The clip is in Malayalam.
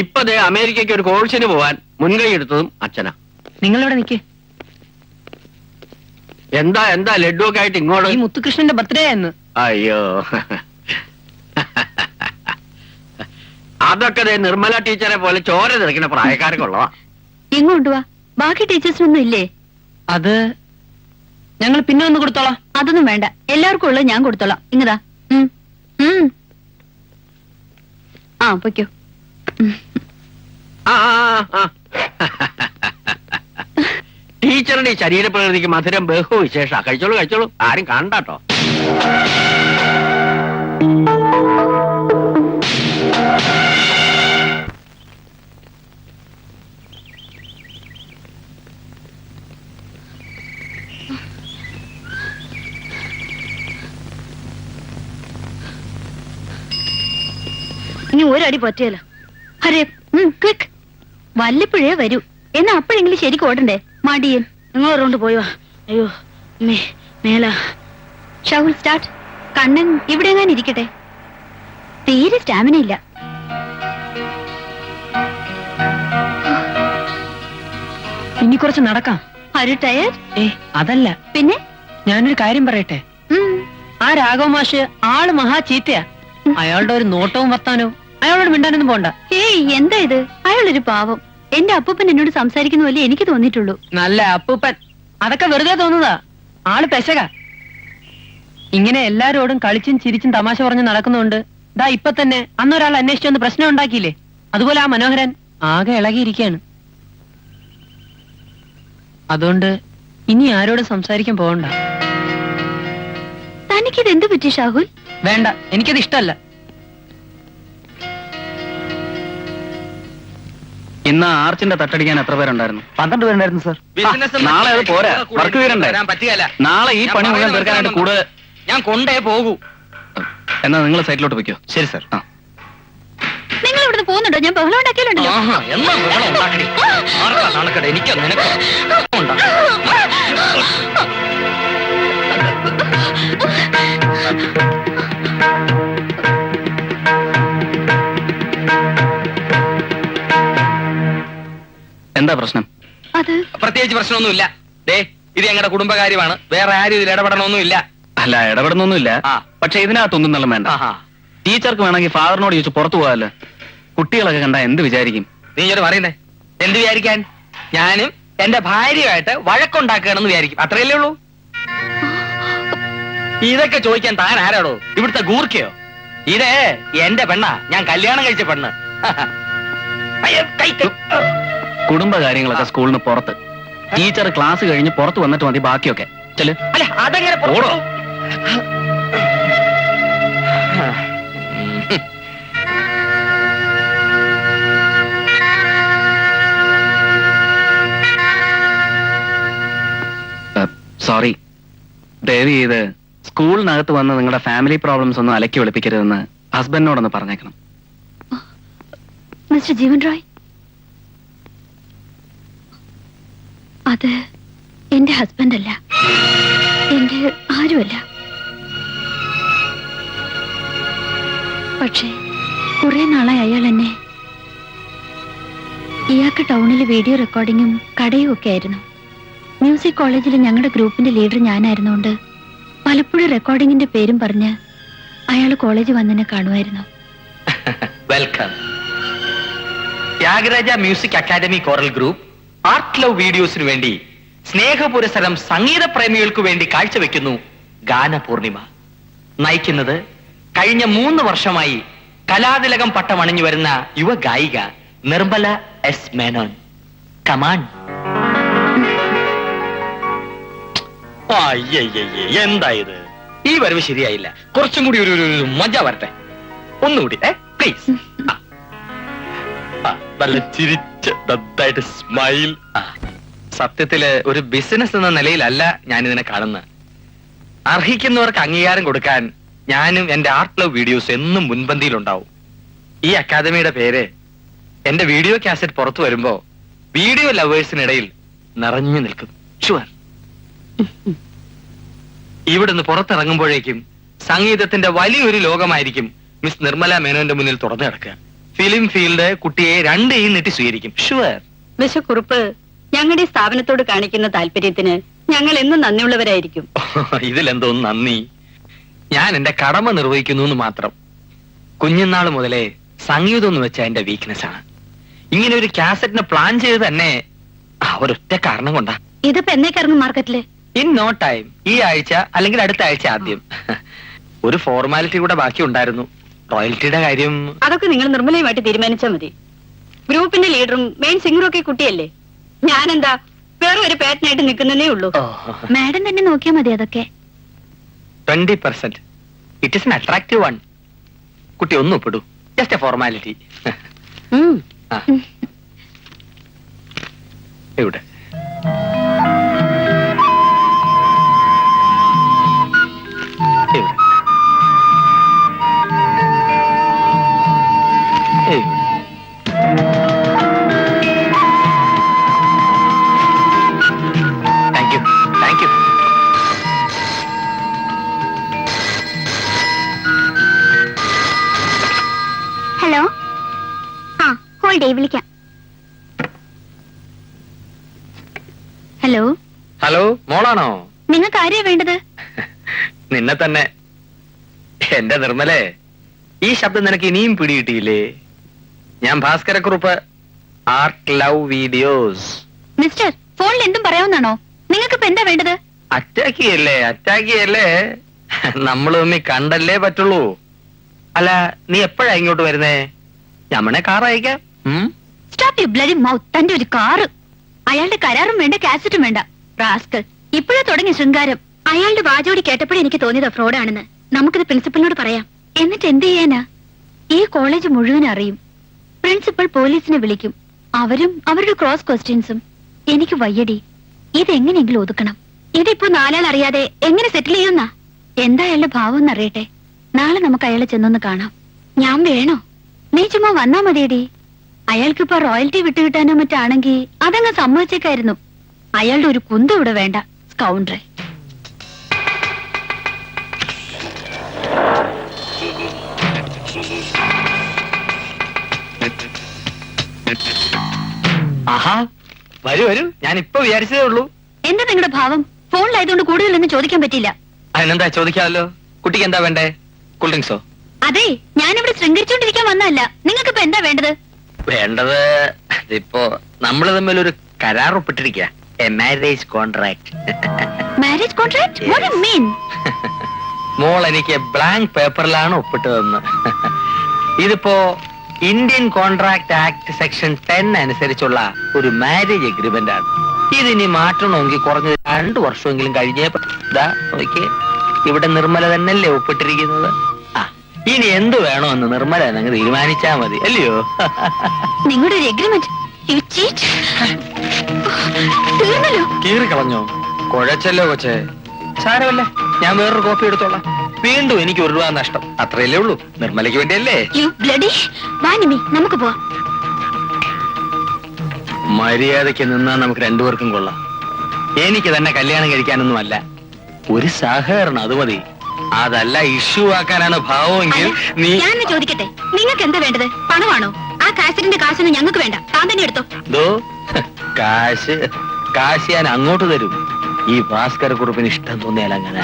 ഇപ്പൊ ദേ അമേരിക്കയ്ക്ക് ഒരു കോഴ്സിന് പോവാൻ മുൻകൈ എടുത്തതും അച്ഛനാ. നിങ്ങളിവിടെ നിൽക്കേ എന്താ എന്താ ലഡു ഒക്കെ ആയിട്ട് ഈ ഇങ്ങോട്ട് മുത്തുകൃഷ്ണന്റെ ബർത്ത്ഡേ എന്ന് അയ്യോ. അതൊക്കെ ദേ നിർമ്മല ടീച്ചറെ പോലെ ചോര തിരക്കുന്ന പ്രായക്കാർക്കുള്ളതാ എങ്ങോട്ട് വാ. ബാക്കി ടീച്ചേഴ്സിനൊന്നും ഇല്ലേ? അത് ഞങ്ങൾ പിന്നെ ഒന്ന് കൊടുത്തോളാം. അതൊന്നും വേണ്ട. എല്ലാവർക്കും ഉള്ളത് ഞാൻ കൊടുത്തോളാം. ഇങ്ങതാ ഉം. ഉം. ആ പൊയ്ക്കോ. ഉം. ടീച്ചറുടെ ഈ ശരീരപ്രകൃതിക്ക് മധുരം ബഹു വിശേഷ കഴിച്ചോളൂ കഴിച്ചോളൂ. ആരും കണ്ടാട്ടോ ഇനി ഒരടി പറ്റിയല്ലോ ഹരേ ക്വിക്ക് വല്ലപ്പോഴേ വരൂ. എന്നാ അപ്പോഴെങ്കിലും ശരിക്കും ഓടണ്ടേ? മടിയൻ. നിങ്ങൾ റൗണ്ട് പോയോ അയ്യോ മേല. ഷൗൽ സ്റ്റാർട്ട്. കണ്ണൻ ഇവിടെ എങ്ങാൻ ഇരിക്കട്ടെ? തീരെ സ്റ്റാമിന ഇല്ല. ഇനി കുറച്ച് നടക്കാം. ഒരു ടയർ ഏ അതല്ല. പിന്നെ? ഞാനൊരു കാര്യം പറയട്ടെ? ആ രാഘവ മാഷ് ആൾ മഹാ ചീത്തയാ. അയാളുടെ ഒരു നോട്ടവും വർത്താനവും. അയാളോട് മിണ്ടാനൊന്നും പോണ്ട. ഏയ് എന്താ ഇത്? അയാളൊരു പാവം. എന്റെ അപ്പൂപ്പൻ എന്നോട് സംസാരിക്കുന്ന പോലെ എനിക്ക് തോന്നിയിട്ടുള്ളൂ. നല്ല അപ്പൂപ്പൻ. അതൊക്കെ വെറുതെ തോന്നുന്നതാ. ആൾ പെശക. ഇങ്ങനെ എല്ലാരോടും കളിച്ചും ചിരിച്ചും തമാശ പറഞ്ഞ് നടക്കുന്നുണ്ട് ദാ ഇപ്പൊ തന്നെ അന്നൊരാൾ അന്വേഷിച്ചു വന്ന് പ്രശ്നം ഉണ്ടാക്കിയില്ലേ? അതുപോലെ ആ മനോഹരൻ ആകെ ഇളകിയിരിക്കാണ്. അതുകൊണ്ട് ഇനി ആരോടും സംസാരിക്കാൻ പോകണ്ട തനിക്കിത് എന്ത് പറ്റി ഷാഹുൽ? വേണ്ട എനിക്കത് ഇഷ്ടമല്ല ഇന്ന് ആർച്ചിന്റെ തട്ടടിക്കാൻ എത്ര പേരുണ്ടായിരുന്നു? പന്ത്രണ്ട് പേരുണ്ടായിരുന്നു സർ നാളെ അത് പോരാ. വർക്ക് പറ്റുകയല്ല. നാളെ ഈ പണി മുഴുവൻ തീർക്കാനായിട്ട് കൂടുതൽ ഞാൻ കൊണ്ടേ പോകൂ. എന്നാ നിങ്ങൾ സൈറ്റിലോട്ട് വെക്കോ ശരി സർ ആ. നിങ്ങൾ ഇവിടുന്ന് പോകുന്നുണ്ടോ? ഞാൻ ബഹളം ഉണ്ടാക്കിയാലുണ്ടല്ലോ? എനിക്കോ എന്താ പ്രശ്നം? അത്? പ്രത്യേകിച്ച് പ്രശ്നമൊന്നുമില്ല. ദേ ഇത് ഞങ്ങളുടെ കുടുംബകാര്യമാണ്. വേറെ ആരും ഇതിൽ ഇടപെടണമൊന്നുമില്ല. അല്ല ഇടപെടുന്നൊന്നുമില്ല ആ. പക്ഷെ ഇതിനകത്തൊന്നും നല്ല വേണ്ട. ആഹാ. ടീച്ചർക്ക് വേണമെങ്കിൽ ഫാദറിനോട് ചോദിച്ചു പുറത്തു പോകാല്ലോ കുട്ടികളൊക്കെ കണ്ടാ എന്ത് വിചാരിക്കും? നീ ഇങ്ങോട്ട് പറയുന്നേ. എന്ത് വിചാരിക്കാൻ? ഞാനും എന്റെ ഭാര്യയുമായിട്ട് വഴക്കുണ്ടാക്കുകയാണെന്ന് വിചാരിക്കും. അത്രയല്ലേ ഉള്ളൂ? ഇതൊക്കെ ചോദിക്കാൻ താൻ ആരാടോ? ഇവിടുത്തെ ഗൂർക്കയോ? ഇത് എന്റെ പെണ്ണാ. ഞാൻ കല്യാണം കഴിച്ച പെണ്ണ്. അയ്യോ, കൈ, കൈ. കുടുംബ കാര്യങ്ങളൊക്കെ സ്കൂളിന് പുറത്ത്. ടീച്ചർ ക്ലാസ് കഴിഞ്ഞ് പുറത്ത് വന്നിട്ട് മതി ബാക്കിയൊക്കെ. ചെൽ അല്ല അതെങ്ങനെ ഓടോ. സോറി ദയവ് ചെയ്ത് സ്കൂളിനകത്ത് വന്ന് നിങ്ങളുടെ ഫാമിലി പ്രോബ്ലംസ് ഒന്നും അലക്കി വിളിപ്പിക്കരുതെന്ന് ഹസ്ബൻഡിനോടൊന്ന് പറഞ്ഞേക്കണം. മിസ്റ്റർ ജീവൻ റോയ് അത് എന്റെ ഹസ്ബൻഡ് അല്ല എന്റെ ആരുമല്ല. പക്ഷേ കുറെ നാളായി അയാൾ എന്നെ ഇയാൾക്ക് ടൗണിൽ വീഡിയോ റെക്കോർഡിങ്ങും കടയും ഒക്കെ ആയിരുന്നു. മ്യൂസിക് കോളേജിൽ ഞങ്ങളുടെ ഗ്രൂപ്പിന്റെ ലീഡർ ഞാനായിരുന്നുകൊണ്ട് പലപ്പോഴും റെക്കോർഡിങ്ങിന്റെ പേരും പറഞ്ഞ് അയാൾ കോളേജിൽ വന്നെന്നെ കാണുമായിരുന്നു. Welcome Thyagaraja music academy choral group art love വീഡിയോസിനു വേണ്ടി സ്നേഹപുരസരം സംഗീത പ്രേമികൾക്ക് വേണ്ടി കാഴ്ചവെക്കുന്നു ഗാനപൂർണിമ. നയിക്കുന്നത് കഴിഞ്ഞ മൂന്ന് വർഷമായി കലാതിലകം പട്ടമണിഞ്ഞു വരുന്ന യുവ ഗായിക നിർമ്മല എസ് മേനോൻ. കമാൺ എന്താ ഇത്? ഈ വരവ് ശരിയായില്ല. കുറച്ചും കൂടി ഒരു മജ വരട്ടെ. ഒന്നുകൂടി പ്ലീസ് നല്ല ചിരിച്ച് നന്നായിട്ട് സ്മൈൽ സത്യത്തിൽ ഒരു ബിസിനസ് എന്ന നിലയിലല്ല ഞാൻ ഇതിനെ കാണുന്നത്. അർഹിക്കുന്നവർക്ക് അംഗീകാരം കൊടുക്കാൻ ഞാനും എന്റെ ആർട്ട് ലവ് വീഡിയോസ് എന്നും മുൻപന്തിയിലുണ്ടാവും. ഈ അക്കാദമിയുടെ പേര് എന്റെ വീഡിയോ കാസറ്റ് പുറത്തു വരുമ്പോ വീഡിയോ ലവേഴ്സിനിടയിൽ നിറഞ്ഞു നിൽക്കും. ഷുവർ ഇവിടുന്ന് പുറത്തിറങ്ങുമ്പോഴേക്കും സംഗീതത്തിന്റെ വലിയൊരു ലോകമായിരിക്കും മിസ് നിർമ്മല മേനോന്റെ മുന്നിൽ തുറന്നു കിടക്കുക. ഫിലിം ഫീൽഡ് കുട്ടിയെ രണ്ടേയും നെട്ടി സ്വീകരിക്കും. ഷുവർ മിസ്റ്റർ കുറുപ്പ് ഞങ്ങളുടെ സ്ഥാപനത്തോട് കാണിക്കുന്ന താല്പര്യത്തിന് ഞങ്ങൾ എന്നും നന്ദിയുള്ളവരായിരിക്കും. ഇതിലെന്തോ നന്ദി. ഞാൻ എന്റെ കടമ നിർവഹിക്കുന്നു എന്ന് മാത്രം. കുഞ്ഞുനാൾ മുതലേ സംഗീതം എന്ന് വെച്ചാൽ എന്റെ വീക്ക്നെസ് ആണ്. ഇങ്ങനെ ഒരു കാസറ്റിന് പ്ലാൻ ചെയ്ത് തന്നെ ആ ഒരൊറ്റ കാരണം കൊണ്ടാ. ഇതിപ്പോ എന്നേക്ക് ഇറങ്ങും മാർക്കറ്റിൽ? ഇൻ നോ ടൈം ഈ ആഴ്ച അല്ലെങ്കിൽ അടുത്ത ആഴ്ച ആദ്യം. ഒരു ഫോർമാലിറ്റി കൂടെ ബാക്കി ഉണ്ടായിരുന്നു. റോയൽറ്റിയുടെ കാര്യം അതൊക്കെ നിങ്ങൾ നിർമ്മലയുമായിട്ട് തീരുമാനിച്ചാൽ മതി. ഗ്രൂപ്പിന്റെ ലീഡറും മെയിൻ സിംഗറും ഒക്കെ കുട്ടിയല്ലേ? ഞാനെന്താ വേറെ ഒരു പേട്ടനായിട്ട് നിൽക്കുന്നതേ ഉള്ളൂ. മാഡം തന്നെ നോക്കിയാൽ മതി അതൊക്കെ. Twenty percent it is an attractive one കുട്ടി ഒന്നും ഒപ്പിടൂ. ജസ്റ്റ് എ ഫോർമാലിറ്റി ആ. ഹോൾഡേ വിളിക്കാം. ഹലോ ഹലോ മോളാണോ? നിങ്ങൾക്ക് ആരെയാ വേണ്ടത്? നിന്നെ തന്നെ. എന്റെ നിർമ്മലേ ഈ ശബ്ദം നിനക്ക് ഇനിയും പിടികിട്ടിയില്ലേ? ഞാൻ Bhaskara Kurup art love videos mister ഫോണിൽ എന്തും പറയാവുന്നാണോ നിങ്ങൾക്ക് ഇപ്പൊ എന്താ വേണ്ടത്? അറ്റാക്ക് ചെയ്യല്ലേ അറ്റാക്ക് ചെയ്യല്ലേ? നമ്മൾ തമ്മി കണ്ടല്ലേ പറ്റുള്ളൂ. അല്ല നീ എപ്പോഴാ ഇങ്ങോട്ട് വരുന്നേ? ഞമ്മനെ കാർ അയക്കാം? സ്റ്റോപ്പ് യു ബ്ലഡി മൗത്ത് തന്റെ ഒരു കാറ്. അയാളുടെ കരാറും വേണ്ട കാസറ്റും വേണ്ട. റാസ്കൽ ഇപ്പോഴാ തുടങ്ങി ശൃംഗാരം. അയാളുടെ വാചോടി കേട്ടപ്പോഴേ എനിക്ക് തോന്നിയത് ഫ്രോഡാണെന്ന്. നമുക്കിത് പ്രിൻസിപ്പലിനോട് പറയാം. എന്നിട്ട് എന്ത് ചെയ്യാനാ? ഈ കോളേജ് മുഴുവൻ അറിയും. പ്രിൻസിപ്പൽ പോലീസിനെ വിളിക്കും. അവരും അവരുടെ ക്രോസ് ക്വസ്റ്റ്യൻസും. എനിക്ക് വയ്യടി. ഇതെങ്ങനെയെങ്കിലും ഒതുക്കണം. ഇതിപ്പോ നാലാൾ അറിയാതെ എങ്ങനെ സെറ്റിൽ ചെയ്യുന്ന എന്താ അയാളുടെ ഭാവം എന്നറിയട്ടെ. നാളെ നമുക്ക് അയാളെ ചെന്നൊന്ന് കാണാം. ഞാൻ വേണോ? നീ ചുമ്മാ വന്നാ മതിയടി. അയാൾക്കിപ്പോ റോയൽറ്റി വിട്ടുകിട്ടാനോ മറ്റാണെങ്കിൽ അതങ്ങ് സമ്മതിച്ചേക്കായിരുന്നു. അയാളുടെ ഒരു കുന്ത ഇവിടെ വേണ്ട സ്കൗണ്ടറെ ആഹാ വരൂ വരൂ. ഞാൻ ഇപ്പൊ വിചാരിച്ചതേ ഉള്ളൂ. എന്താ നിങ്ങളുടെ ഭാവം? ഫോണിലായതുകൊണ്ട് കൂടുതലൊന്നും ചോദിക്കാൻ പറ്റില്ല അതിനെന്താ ചോദിക്കാമല്ലോ? കുട്ടിക്ക് എന്താ വേണ്ടേ? കൂൾ ഡ്രിങ്ക്സോ? അതെ ഞാനിവിടെ ശൃംഗരിച്ചോണ്ടിരിക്കാൻ വന്നതല്ല. നിങ്ങൾക്ക് ഇപ്പൊ എന്താ വേണ്ടത്? വേണ്ടത് ഇപ്പോ നമ്മൾ തമ്മിൽ ഒരു കരാർ ഒപ്പിട്ടിരിക്കുക a marriage contract marriage contract what you mean മോൾ എനിക്ക് ബ്ലാങ്ക് പേപ്പറിലാണ് ഒപ്പിട്ടതെന്ന് ഇതിപ്പോ Indian contract act section ten അനുസരിച്ചുള്ള ഒരു മാരേജ് അഗ്രിമെന്റ് ആണ്. ഇതിനി മാറ്റണമെങ്കിൽ കുറഞ്ഞ രണ്ടു വർഷമെങ്കിലും കഴിഞ്ഞേ ഇവിടെ നിർമ്മല തന്നെയല്ലേ ഒപ്പിട്ടിരിക്കുന്നത്? ഇനി എന്ത് വേണമെന്ന് നിർമ്മല നിങ്ങൾ തീരുമാനിച്ചാ മതി അല്ലയോ? നിങ്ങളുടെ ഒരു എഗ്രിമെന്റ് യു ചീറ്റ് തീർന്നല്ലോ. കീറിക്കളഞ്ഞോ? കുഴച്ചല്ലോ കൊച്ചേ. സാരമല്ല ഞാൻ വേറൊരു കോപ്പി എടുത്തോളാം. വീണ്ടും എനിക്ക് ഒരു രൂപ നഷ്ടം. അത്രയല്ലേ ഉള്ളൂ. നിർമ്മലയ്ക്ക് വേണ്ടിയല്ലേ? യു ബ്ലഡി വാനിമി നമുക്ക് പോവാം. മര്യാദയ്ക്ക് നിന്നാ നമുക്ക് രണ്ടുപേർക്കും കൊള്ളാം. എനിക്ക് തന്നെ കല്യാണം കഴിക്കാനൊന്നുമല്ല. ഒരു സഹകരണം അത് മതി. അതല്ല ഇഷ്യൂ ആക്കാനാണ് ഭാവമെങ്കിൽ നീ ഞാൻ ചോദിക്കട്ടെ? നിങ്ങൾക്ക് എന്താ വേണ്ടത്? പണമാണോ? ആ കാശിന്റെ കാശൊന്നും ഞങ്ങൾക്ക് വേണ്ട. താൻ തന്നെ എടുത്തോ. ദോ കാശ് കാശ് ഞാൻ അങ്ങോട്ട് തരും. ഈ ഭാസ്കര കുറിപ്പിന് ഇഷ്ടം തോന്നിയാൽ അങ്ങനെ